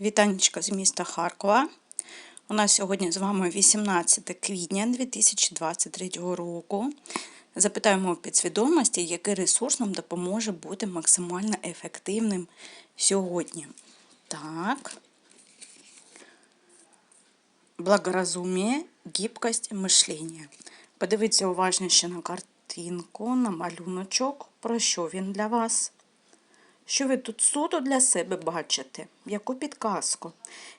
Вітанечка з міста Харкова. У нас сьогодні з вами 18 квітня 2023 року. Запитаємо у підсвідомості, який ресурс нам допоможе бути максимально ефективним сьогодні. Так. Благоразумие, гибкость мишлення. Подивіться уважніше на картинку, на малюночок, про що він для вас. Що ви тут суто для себе бачите? Яку підказку?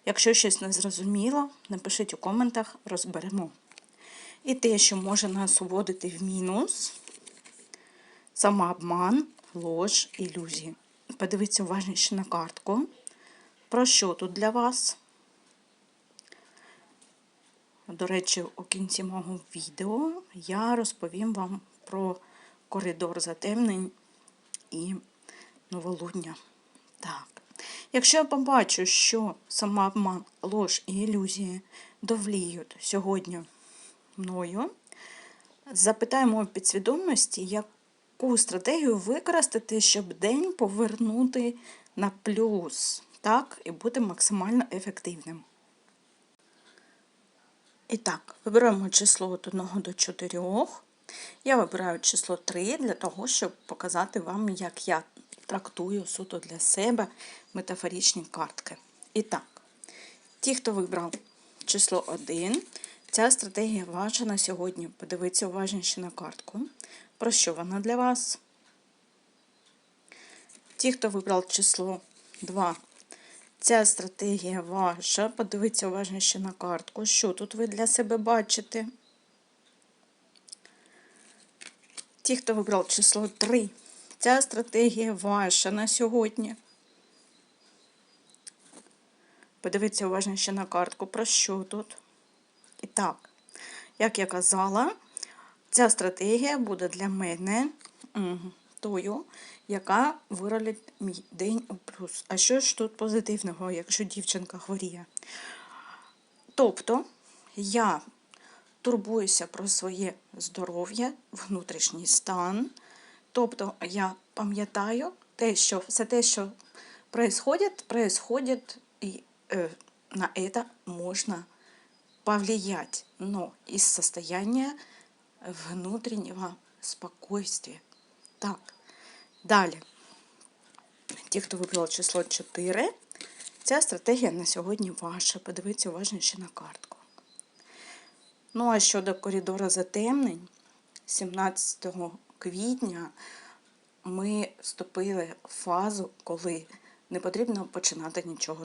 Якщо щось не зрозуміло, напишіть у коментах, розберемо. І те, що може нас уводити в мінус, самообман, лож, ілюзії. Подивіться уважніше на картку. Про що тут для вас? До речі, у кінці мого відео я розповім вам про коридор затемнень і новолуння. Так. Якщо я побачу, що самообман, лож і ілюзії довліють сьогодні мною, запитаємо підсвідомості, яку стратегію використати, щоб день повернути на плюс, так, і бути максимально ефективним. І так, вибираємо число від 1 до 4. Я вибираю число 3 для того, щоб показати вам, як я трактую суто для себе метафоричні картки. І так, ті, хто вибрав число 1, ця стратегія ваша на сьогодні. Подивіться уважніше на картку. Про що вона для вас? Ті, хто вибрав число 2, ця стратегія ваша. Подивіться уважніше на картку. Що тут ви для себе бачите? Ті, хто вибрав число 3, ця стратегія ваша на сьогодні. Подивіться уважніше на картку, про що тут. І так, як я казала, ця стратегія буде для мене тою, яка виролить мій день у плюс. А що ж тут позитивного, якщо дівчинка хворіє? Тобто, я турбуюся про своє здоров'я, внутрішній стан. Тобто я пам'ятаю те, що все те, що происходит, происходит, и э, на это можно повлиять, но из состояния внутреннего спокойствия. Так, далі. Ті, хто вибрав число 4, ця стратегія на сьогодні ваша. Подивіться уважніше на картку. Ну, а щодо коридору затемнень, 17 квітня ми вступили в фазу, коли не потрібно починати нічого